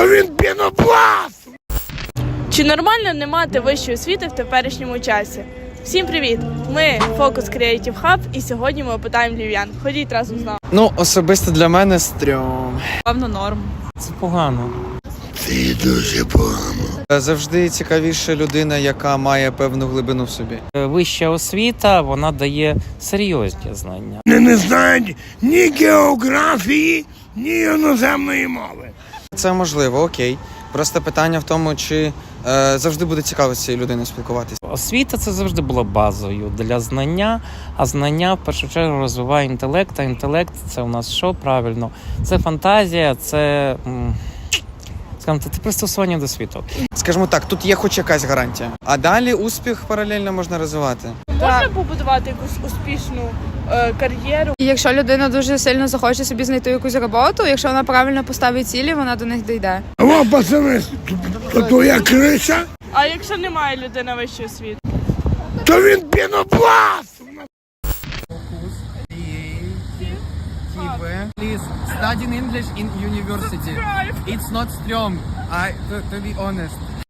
То він пінопласт! Чи нормально не мати вищої освіти в теперішньому часі? Всім привіт! Ми Focus Creative Hub і сьогодні ми опитаємо львів'ян. Ходіть разом з нами. Ну, особисто для мене стрьом. Певно, норм. Це погано. Це дуже погано. Е, Завжди цікавіша людина, яка має певну глибину в собі. Е, Вища освіта вона дає серйозні знання. Вони не знають ні географії, ні іноземної мови. Це можливо, окей. Просто питання в тому, чи е, завжди буде цікаво з цією людиною спілкуватися. Освіта це завжди була базою для знання, а знання в першу чергу розвиває інтелект. А інтелект це у нас що правильно? Це фантазія, це скажімо, це пристосування до світу. Скажімо так, тут є хоч якась гарантія. А далі успіх паралельно можна розвивати. Можна побудувати якусь успішну е, кар'єру? І якщо людина дуже сильно захоче собі знайти якусь роботу, якщо вона правильно поставить цілі, вона до них дійде. О, пацани, то твоя криша, А якщо немає людини вищої освіти? то він пінопласт! Please study English in university. It's not strong. I to, to be honest.